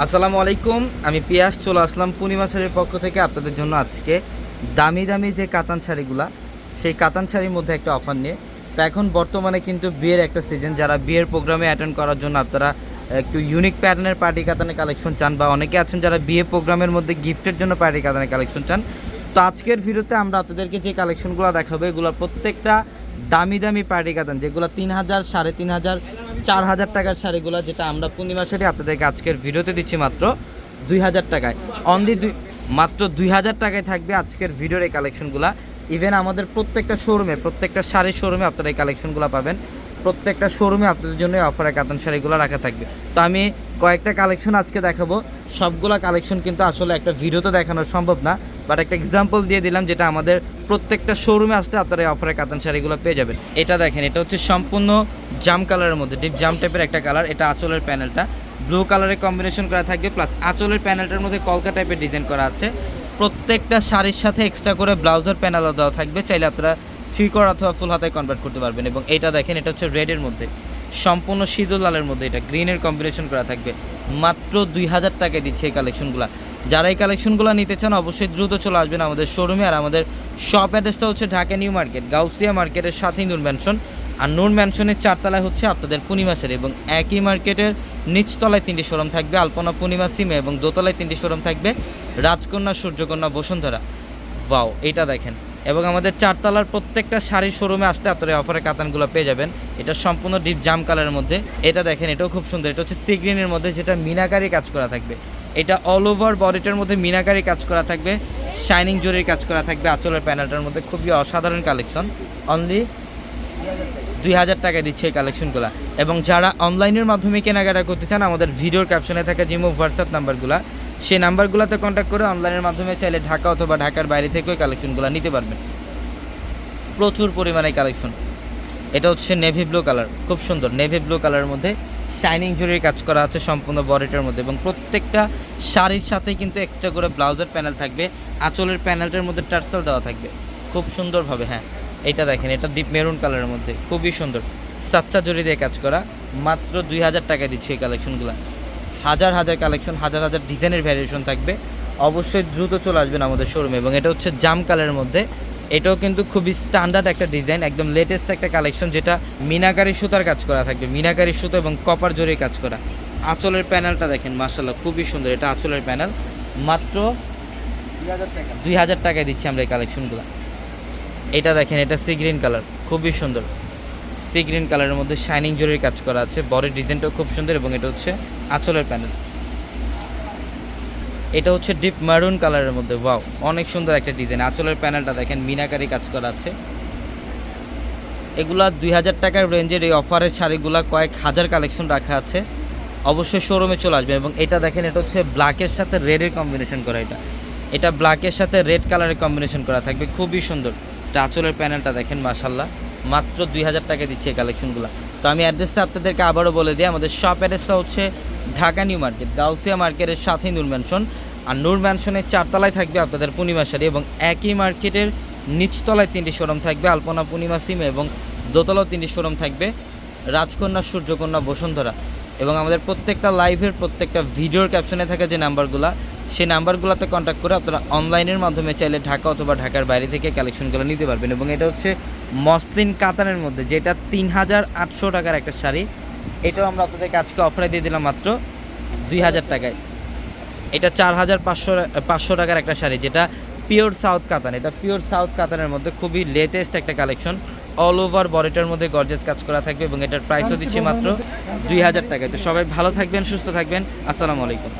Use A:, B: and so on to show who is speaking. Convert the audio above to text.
A: আসসালামু আলাইকুম, আমি পিয়াস, চলে আসলাম পূর্ণিমা শাড়ির পক্ষ থেকে আপনাদের জন্য আজকে দামি দামি যে কাতান শাড়িগুলা, সেই কাতান শাড়ির মধ্যে একটা অফার নিয়ে। তো এখন বর্তমানে কিন্তু বিয়ের একটা সিজন যারা বিয়ের প্রোগ্রামে অ্যাটেন্ড করার জন্য আপনারা একটু ইউনিক প্যাটার্নের পার্টি কাতানের কালেকশন চান, বা অনেকে আছেন যারা বিয়ে প্রোগ্রামের মধ্যে গিফটের জন্য পার্টি কাতানের কালেকশন চান। তো আজকের ভিডিওতে আমরা আপনাদেরকে যে কালেকশনগুলো দেখাবো এগুলো প্রত্যেকটা দামি দামি পার্টি কাতান, যেগুলো তিন হাজার, সাড়ে তিন হাজার চার হাজার টাকার শাড়িগুলো যেটা আমরা পূর্ণিমা শাড়ি আপনাদেরকে আজকের ভিডিওতে দিচ্ছি মাত্র দুই হাজার টাকায়। অনলি দুই মাত্র দুই হাজার টাকায় থাকবে আজকের ভিডিওর এই কালেকশনগুলো। ইভেন আমাদের প্রত্যেকটা শোরুমে প্রত্যেকটা শাড়ির শোরুমে আপনারা এই কালেকশনগুলো পাবেন। প্রত্যেকটা শোরুমে আপনাদের জন্য অফারে কাতান শাড়িগুলো রাখা থাকবে। তো আমি কয়েকটা কালেকশন আজকে দেখাবো। সবগুলো কালেকশন কিন্তু আসলে একটা ভিডিওতে দেখানো সম্ভব না। বাট একটা এক্সাম্পল দিয়ে দিলাম যেটা আমাদের প্রত্যেকটা শোরুমে আসলে আপনারা এই অফারে কাতান শাড়িগুলো পেয়ে যাবেন। এটা দেখেন, এটা হচ্ছে সম্পূর্ণ জাম কালারের মধ্যে ডিপ জাম টাইপের একটা কালার এটা আঁচলের প্যানেলটা ব্লু কালারের কম্বিনেশন করা থাকবে প্লাস আঁচলের প্যানেলটার মধ্যে কলকা টাইপের ডিজাইন করা আছে। প্রত্যেকটা শাড়ির সাথে এক্সট্রা করে ব্লাউজের প্যানেলও দেওয়া থাকবে, চাইলে আপনারা থ্রি কর অথবা ফুল হাতায় কনভার্ট করতে পারবেন। এবং এটা দেখেন, এটা হচ্ছে রেডের মধ্যে। সম্পূর্ণ সিঁদুর লালের মধ্যে এটা গ্রিনের কম্বিনেশন করা থাকবে। মাত্র দুই হাজার টাকায় দিচ্ছে এই কালেকশনগুলো যারা এই কালেকশনগুলো নিতে চান, অবশ্যই দ্রুত চলে আসবেন আমাদের শোরুমে আর আমাদের শপ অ্যাড্রেসটা হচ্ছে ঢাকা নিউ মার্কেট, গাউসিয়া মার্কেটের সাথেই নূর ম্যানশন আর নূর ম্যানশনের চারতলায় হচ্ছে আপনাদের পূর্ণিমা শাড়ি এবং একই মার্কেটের নিচতলায় তিনটি শোরুম থাকবে। আলপনা পূর্ণিমা সিমে এবং দোতলায় তিনটি শোরুম থাকবে। রাজকন্যা, সূর্যকন্যা, বসুন্ধরা। বাও এটা দেখেন। এবং আমাদের চারতলার প্রত্যেকটা শাড়ির শোরুমে আসতে আপনারা অফারে কাতানগুলো পেয়ে যাবেন। এটা সম্পূর্ণ ডিপ জাম কালারের মধ্যে। এটা দেখেন, এটাও খুব সুন্দর। এটা হচ্ছে সিগ্রিনের মধ্যে যেটা মিনাকারি কাজ করা থাকবে। এটা অল ওভার বডিটার মধ্যে মিনাকারি কাজ করা থাকবে শাইনিং জরির কাজ করা থাকবে, আঁচলের প্যানেলটার মধ্যে। খুবই অসাধারণ কালেকশন অনলি দুই হাজার টাকায় দিচ্ছে এই কালেকশনগুলো এবং যারা অনলাইনের মাধ্যমে কেনাকাটা করতে চান, আমাদের ভিডিওর ক্যাপশনে থাকা জিমো হোয়াটসঅ্যাপ নাম্বারগুলো সেই নাম্বারগুলোতে কন্ট্যাক্ট করে অনলাইনের মাধ্যমে চাইলে ঢাকা অথবা ঢাকার বাইরে থেকেও কালেকশনগুলো নিতে পারবেন। প্রচুর পরিমাণে কালেকশন এটা হচ্ছে নেভি ব্লু কালার খুব সুন্দর। নেভি ব্লু কালারের মধ্যে শাইনিং জুরির কাজ করা আছে সম্পূর্ণ বডিটার মধ্যে এবং প্রত্যেকটা শাড়ির সাথে কিন্তু এক্সট্রা করে ব্লাউজের প্যানেল থাকবে, আঁচলের প্যানেলটার মধ্যে টার্সেল দেওয়া থাকবে। খুব সুন্দরভাবে হ্যাঁ। এটা দেখেন, এটা ডিপ মেরুন কালারের মধ্যে, খুবই সুন্দর। সাচ্চা জরি দিয়ে কাজ করা, মাত্র দুই হাজার টাকায় দিচ্ছে এই কালেকশনগুলো হাজার হাজার কালেকশন হাজার হাজার ডিজাইনের ভ্যারিয়েশন থাকবে। অবশ্যই দ্রুত চলে আসবেন আমাদের শোরুমে এবং এটা হচ্ছে জাম কালারের মধ্যে এটাও কিন্তু খুবই স্ট্যান্ডার্ড একটা ডিজাইন একদম লেটেস্ট একটা কালেকশন যেটা মিনাকারি সুতার কাজ করা থাকবে, মিনাকারি সুতো এবং কপার জরির কাজ করা। আঁচলের প্যানেলটা দেখেন মার্শাল্লাহ খুবই সুন্দর, এটা আঁচলের প্যানেল মাত্র দুই হাজার টাকায় দিচ্ছি আমরা এই কালেকশনগুলো এটা দেখেন, এটা সি গ্রিন কালার খুবই সুন্দর। সি গ্রিন কালারের মধ্যে শাইনিং জরির কাজ করা আছে, বডির ডিজাইনটাও খুব সুন্দর এবং এটা হচ্ছে আঁচলের প্যানেল এটা হচ্ছে ডিপ মারুন কালারের মধ্যে ওয়াও অনেক সুন্দর একটা ডিজাইন আঁচলের প্যানেলটা দেখেন, মিনাকারি কাজ করা আছে। এগুলা দুই হাজার টাকার রেঞ্জের এই অফারের শাড়িগুলা কয়েক হাজার কালেকশন রাখা আছে। অবশ্যই শোরুমে চলে আসবে এবং এটা দেখেন, এটা হচ্ছে ব্ল্যাকের সাথে রেডের কম্বিনেশন করা এটা। এটা ব্ল্যাকের সাথে রেড কালারের কম্বিনেশন করা থাকবে, খুবই সুন্দর। এটা আঁচলের প্যানেলটা দেখেন মাশাল্লাহ মাত্র দুই হাজার টাকা দিচ্ছে এই কালেকশনগুলো তো আমি অ্যাড্রেসটা আপনাদেরকে আবারও বলে দিই। আমাদের শপ অ্যাড্রেসটা হচ্ছে ঢাকা নিউ মার্কেট, গাউসিয়া মার্কেটের সাথেই নূর ম্যানশন আর নূর ম্যানশনের চারতলায় থাকবে আপনাদের পূর্ণিমা শাড়ি এবং একই মার্কেটের নিচতলায় তিনটি শোরুম থাকবে, আলপনা পূর্ণিমা সিমে এবং দোতলাও তিনটি শোরুম থাকবে, রাজকন্যা, সূর্যকন্যা, বসুন্ধরা। এবং আমাদের প্রত্যেকটা লাইভের প্রত্যেকটা ভিডিওর ক্যাপশনে থাকা যে নাম্বারগুলো সেই নাম্বারগুলোতে কন্ট্যাক্ট করে আপনারা অনলাইনের মাধ্যমে চাইলে ঢাকা অথবা ঢাকার বাইরে থেকে কালেকশনগুলো নিতে পারবেন এবং এটা হচ্ছে মসলিন কাতানের মধ্যে, যেটা তিন হাজার আটশো টাকার একটা শাড়ি। এটাও আমরা আপনাদেরকে আজকে অফারে দিয়ে দিলাম মাত্র দুই হাজার টাকায়। এটা চার হাজার পাঁচশো পাঁচশো টাকার একটা শাড়ি, যেটা পিওর সাউথ কাতান। এটা পিওর সাউথ কাতানের মধ্যে খুবই লেটেস্ট একটা কালেকশন অল ওভার বডিটার মধ্যে গর্জেস কাজ করা থাকবে এবং এটার প্রাইসও দিচ্ছি মাত্র দুই হাজার টাকায়। তো সবাই ভালো থাকবেন, সুস্থ থাকবেন। আসসালামু আলাইকুম।